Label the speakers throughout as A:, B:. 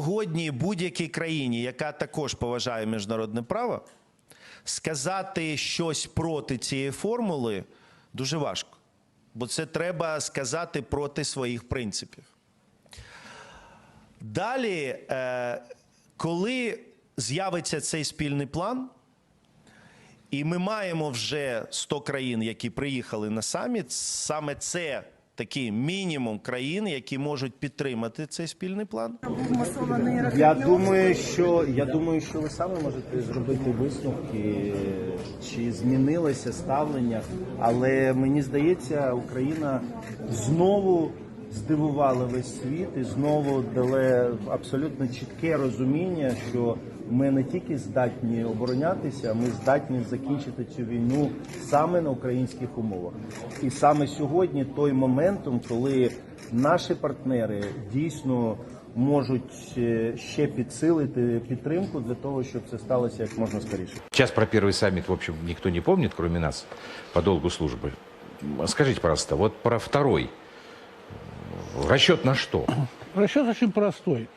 A: сьогодні будь-якій країні, яка також поважає міжнародне право, сказати щось проти цієї формули дуже важко. Бо це треба сказати проти своїх принципів. Далі, е, коли з'явиться цей спільний план, і ми маємо вже 100 країн, які приїхали на саміт. Саме це такий мінімум країн, які можуть підтримати цей спільний план.
B: Я думаю, що я думаю, що ви самі можете зробити висновки, чи змінилося ставлення, але мені здається, Україна знову здивувала весь світ і знову дали абсолютно чітке розуміння, що ми не тільки здатні оборонятися, ми здатні закінчити цю війну саме на українських умовах. І саме сьогодні той моментум, коли наші партнери дійсно можуть е, ще підсилити підтримку для того, щоб це сталося як можна скоріше.
C: Сейчас про первый саммит, в общем, никто не помнит, кроме нас, по долгу службы. Скажите, пожалуйста, вот про второй. Расчет на что?
D: Расчет очень простой.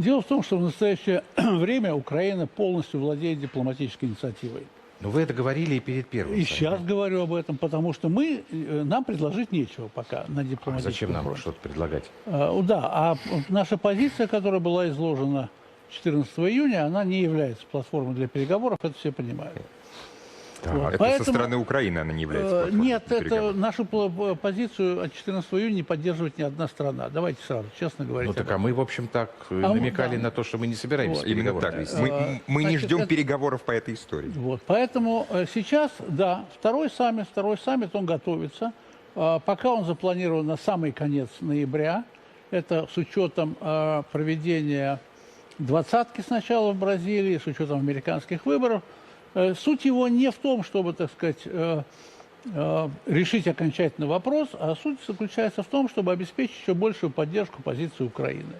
D: Дело в том, что в настоящее время Украина полностью владеет дипломатической инициативой.
C: Ну, вы это говорили и перед первым.
D: И сейчас говорю об этом, потому что мы, э, нам предложить нечего пока на
C: А
D: дипломатическом
C: зачем нам что-то предлагать?
D: А, Да, а наша позиция, которая была изложена 14 июня, она не является платформой для переговоров, это все понимают. Вот.
E: Это
D: Поэтому,
E: со стороны Украины она не является
D: э,
E: платформой
D: Нет, это нашу позицию от 14 июня не поддерживает ни одна страна. Давайте сразу, честно говорить.
C: Ну, так а мы, в общем, так э,
D: А
C: намекали
D: да.
C: на то, что мы не собираемся
D: Вот.
E: Именно так.
C: вести.
E: Мы,
D: Э,
E: мы не
D: значит,
E: ждем
D: это-
E: переговоров по этой истории.
D: Вот, поэтому э, сейчас, да, второй саммит, второй саммит, он готовится. А, Пока он запланирован на самый конец ноября. Это с учетом проведения двадцатки сначала в Бразилии, с учетом американских выборов. Э, Суть его не в том, чтобы, так сказать, э, э, решить окончательно вопрос, а суть заключается в том, чтобы обеспечить еще большую поддержку позиции Украины.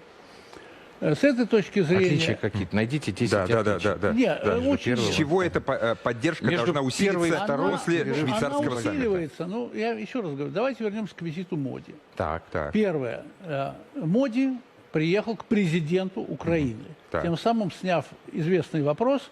D: С этой точки зрения...
C: Отличия какие-то. Найдите 10
E: Да, да, да,
C: отличий.
E: да, да.
D: Не,
E: Да.
D: э,
C: Между
D: очень
E: С чего эта по- поддержка
C: Между
E: должна усилиться
C: второй
E: после
C: режим.
E: швейцарского
D: она
E: саммита?
D: усиливается. Ну, я еще раз говорю, давайте вернемся к визиту Моди.
C: Так,
E: Так.
D: Первое. Моди приехал к президенту Украины,
E: Так.
D: тем самым сняв известный вопрос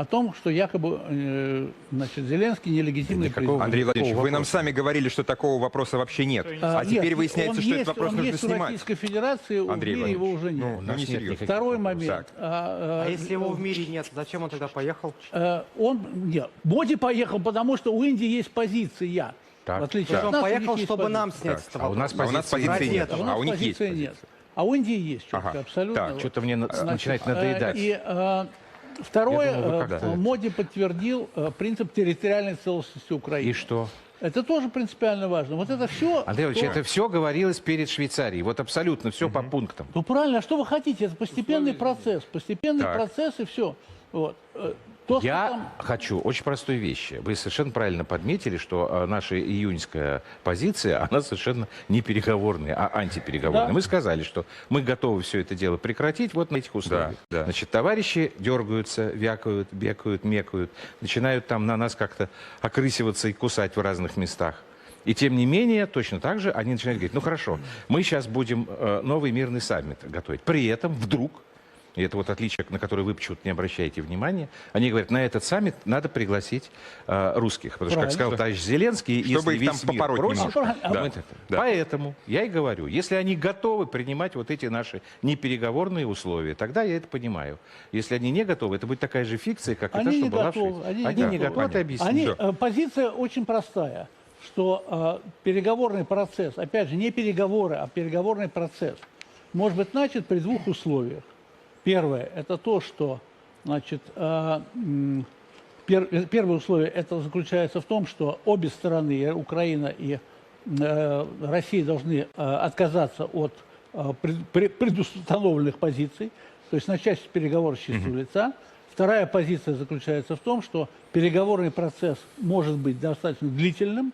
D: о том, что якобы э, значит, Зеленский нелегитимный
C: Никакого-
D: президент.
E: Андрей Владимирович, вы нам сами говорили, что такого вопроса вообще нет.
D: А,
E: А теперь
D: нет,
E: выясняется,
D: он
E: что
D: есть,
E: этот вопрос
D: он
E: нужно
D: есть в
E: снимать.
D: Российской Федерации,
E: Андрей
D: в мире его уже нет.
E: ну,
C: У нас
E: не
C: нет никаких
D: Второй момент.
E: Так.
D: А,
F: А
D: э,
F: если его в мире нет, зачем он тогда поехал?
D: э, он, нет, Моди поехал, потому что у Индии есть позиция.
C: Так.
D: В отличие
F: Он
D: от нас, у них
F: поехал, чтобы нам
D: позиция.
F: снять
E: Так.
F: с
C: А у нас
E: А у нас
C: позиции
E: позиции
C: нет.
D: А у
E: А
D: нас
E: них есть
D: позиции нет.
E: позиция.
D: А у Индии есть четко,
E: Ага.
D: абсолютно.
E: Так,
C: Что-то мне на- начинает надоедать.
D: И второе,
C: Я думал, вы
D: э,
C: как-то-
D: Моди подтвердил э, принцип территориальной целостности Украины.
C: И что?
D: Это тоже принципиально важно. Вот это все.
C: Андрей Ильич, это все говорилось перед Швейцарией. Вот абсолютно все по пунктам.
D: Ну правильно, а что вы хотите? Это постепенный процесс. Постепенный
E: Так.
D: процесс и все. Вот. То,
C: Я
D: там-
C: хочу очень простой вещи. Вы совершенно правильно подметили, что э, наша июньская позиция, она совершенно не переговорная, а антипереговорная.
D: Да.
C: Мы сказали, что мы готовы все это дело прекратить вот на этих условиях.
E: да.
C: Значит, товарищи дергаются, вякают, бекают, мекают, начинают там на нас как-то окрысиваться и кусать в разных местах. И тем не менее, точно так же они начинают говорить, ну хорошо, мы сейчас будем э, новый мирный саммит готовить. При этом вдруг и это вот отличие, на которое вы почему-то не обращаете внимания. Они говорят, на этот саммит надо пригласить э, русских. Потому что, как сказал товарищ Зеленский,
E: Чтобы
C: если
E: их там
C: весь мир просит.
D: А,
E: Да,
C: это-
E: да.
C: Поэтому я и говорю, если они готовы принимать вот эти наши непереговорные условия, тогда я это понимаю. Если они не готовы, это будет такая же фикция, как и та,
D: Они
C: что была в
D: готовы.
C: Швеции.
D: Они,
C: Они
D: не
C: не готовы, это.
D: Они, э, позиция очень простая, что э, переговорный процесс, опять же, не переговоры, а переговорный процесс, может быть начат при двух условиях. Первое – это то, что, значит, э, м, пер- э, первое условие это заключается в том, что обе стороны, и Украина и э, Россия, должны э, отказаться от э, пред- пре- предустановленных позиций, то есть начать переговоры с чистого лица. Вторая позиция заключается в том, что переговорный процесс может быть достаточно длительным.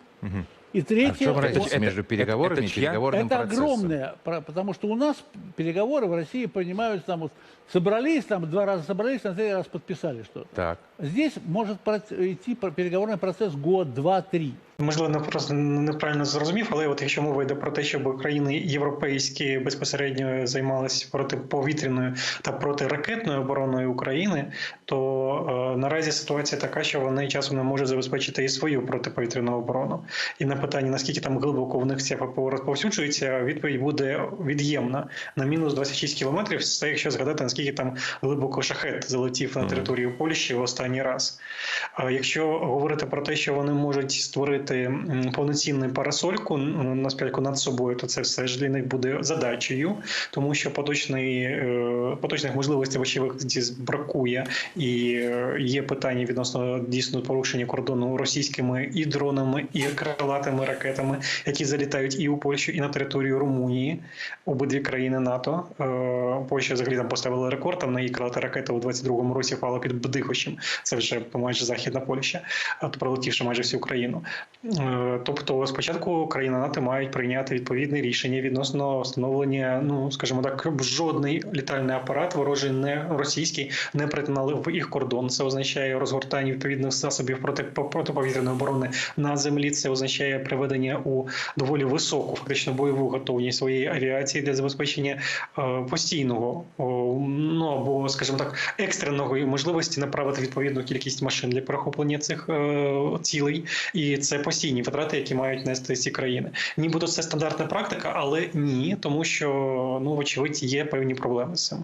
D: И
C: А в
D: третье,
C: чем
D: он-
C: разница
E: это-
C: между
E: это-
C: переговорами
E: это
C: и
E: чья?
C: переговорным
D: это
C: процессом?
D: огромное, про- потому что у нас переговоры в России понимают, там вот собрались, там два раза собрались, на третий раз подписали что-то.
C: Так.
D: Здесь может проц- идти про- переговорный процесс год, два, три.
G: Можливо, не просто неправильно зрозумів, але от якщо мова йде про те, щоб країни європейські безпосередньо займалися протиповітряною та протиракетною обороною України, то е, наразі ситуація така, що вони часом не можуть забезпечити і свою протиповітряну оборону. І на питання, наскільки там глибоко в них ця ППО розповсюджується, відповідь буде від'ємна на мінус 26 кілометрів. Це якщо згадати, наскільки там глибоко шахет залетів на територію Польщі в останній раз. А якщо говорити про те, що вони можуть створити повноцінну парасольку м, на спільку над собою, то це все ж для них буде задачею, тому що поточний, е, поточних можливостей вочевидь бракує, і е, є питання відносно дійсно порушення кордону російськими і дронами, і крилатими ракетами, які залітають і у Польщу, і на територію Румунії, обидві країни НАТО. Е, Польща взагалі там поставила рекорд. Там на її крилата ракета у 22-му році впала під Бдихощем. Це вже майже західна Польща, то пролетівши майже всю країну. Е, Тобто, спочатку країни НАТО мають прийняти відповідне рішення відносно встановлення, ну скажімо так, жодний літальний апарат ворожий не російський не перетинали в їх кордон. Це означає розгортання відповідних засобів проти протиповітряної оборони на землі. Це означає приведення у доволі високу, фактично бойову готовність своєї авіації для забезпечення е, постійного ну або, скажімо так, екстреного можливості направити відповідну кількість машин для перехоплення цих е, цілей, і це постійні витрати, які мають нести ці країни. Нібито це стандартна практика, але ні, тому що ну вочевидь є певні проблеми з цим.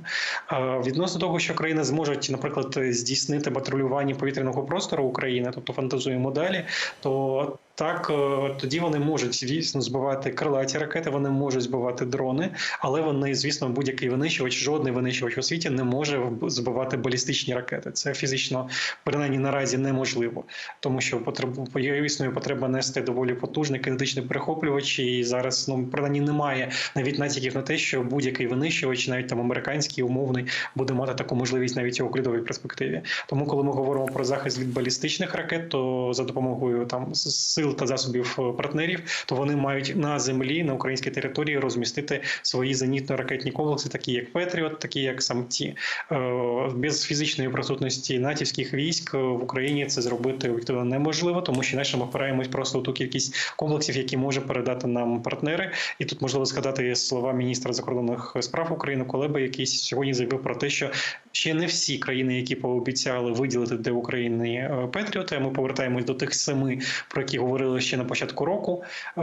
G: Е, Відносно того, що країни зможуть, наприклад, здійснити патрулювання повітряного простору України, тобто фантазуємо далі, то так, е, тоді вони можуть звісно збивати крилаті ракети, вони можуть збивати дрони, але вони, звісно, будь-який винищувач, жодний винищувач у світі не може збивати балістичні ракети. Це фізично принаймні наразі неможливо, тому що потребу існує потреба нести доволі потужний кинетичний перехоплювач, і зараз ну принаймні немає навіть натяків на те, що будь-який винищувач, навіть там американський умовний, буде мати таку можливість навіть у оглядовій перспективі. Тому, коли ми говоримо про захист від балістичних ракет, то за допомогою там с- сил та засобів е, партнерів, то вони мають на землі на українській території розмістити свої зенітно-ракетні комплекси, такі як Петріот, такі як самті. Е, Без фізичної присутності натівських військ е, в Україні це зробити об'єктивно неможливо, тому що інакше ми опираємось просто у ту кількість комплексів, які може передати нам партнери. І тут можливо згадати слова міністра закордонних справ України Колеби, який сьогодні заявив про те, що ще не всі країни, які пообіцяли виділити для України е, Петріоти. Ми повертаємось до тих семи, про які говорили ще на початку року. е,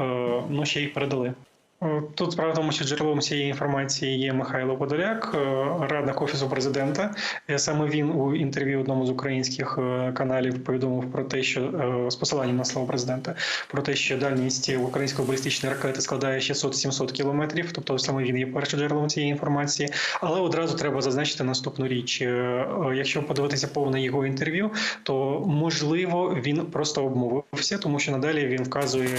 G: Ну ще їх передали. Е, Тут справа в тому, що джерелом цієї інформації є Михайло Подоляк, е, радник офісу президента. Е, Саме він у інтерв'ю одному з українських каналів повідомив про те, що з посиланням на слово президента, про те, що дальність української балістичної ракети складає 600-700 кілометрів. Тобто саме він є першим джерелом цієї інформації. Але одразу треба зазначити наступну річ: якщо подивитися повне його інтерв'ю, то можливо він просто обмовився, тому що надалі він вказує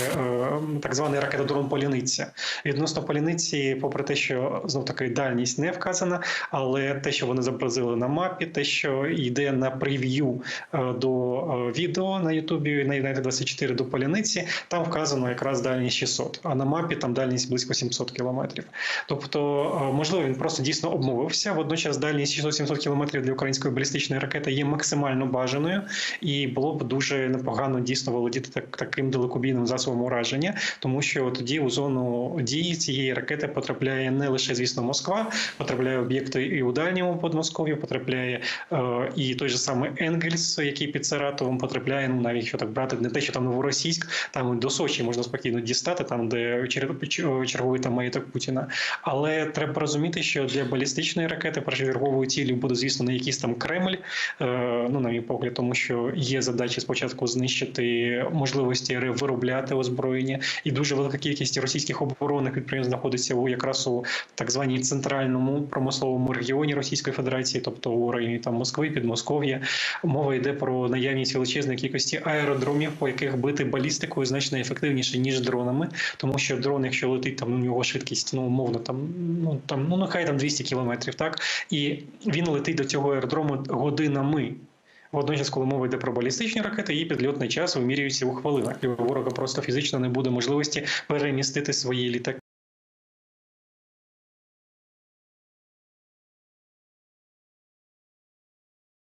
G: так званий ракетодрон Поляниця. Відносно Поляниці, попри те, що знов таки дальність не вказана, але те, що вони зобразили на мапі, те, що йде на прев'ю е, до е, відео на Ютубі на United 24 до Поляниці, там вказано якраз дальність 600, а на мапі там дальність близько 700 кілометрів. Тобто, е, можливо, він просто дійсно обмовився. Водночас дальність 600-700 кілометрів для української балістичної ракети є максимально бажаною, і було б дуже непогано дійсно володіти так, таким далекобійним засобом ураження, тому що тоді у зону дії цієї ракети потрапляє не лише, звісно, Москва, потрапляє об'єкти і у дальньому Подмосков'ю, потрапляє е, і той же самий Енгельс, який під Саратовом потрапляє, ну навіть якщо так брати, не те, що там Новоросійськ, там до Сочі можна спокійно дістати, там де ч- черговий там маєток Путіна. Але треба розуміти, що для балістичної ракети першочерговою ціллю буде, звісно, не якийсь там Кремль, е, ну на мій погляд, тому що є задача спочатку знищити можливості виробляти озброєння, і дуже велика кількість російських оборонних підприємств знаходиться у якраз у так званій центральному промисловому регіоні Російської Федерації, тобто у районі там Москви, Підмосков'я. Мова йде про наявність величезної кількості аеродромів, по яких бити балістикою значно ефективніше ніж дронами, тому що дрон, якщо летить там у нього швидкість, ну умовно там ну там ну нехай там 200 кілометрів, так і він летить до цього аеродрому годинами. Водночас, коли мова йде про балістичні ракети, її підльотний час вимірюється у хвилинах. І у ворога просто фізично не буде можливості перемістити свої літаки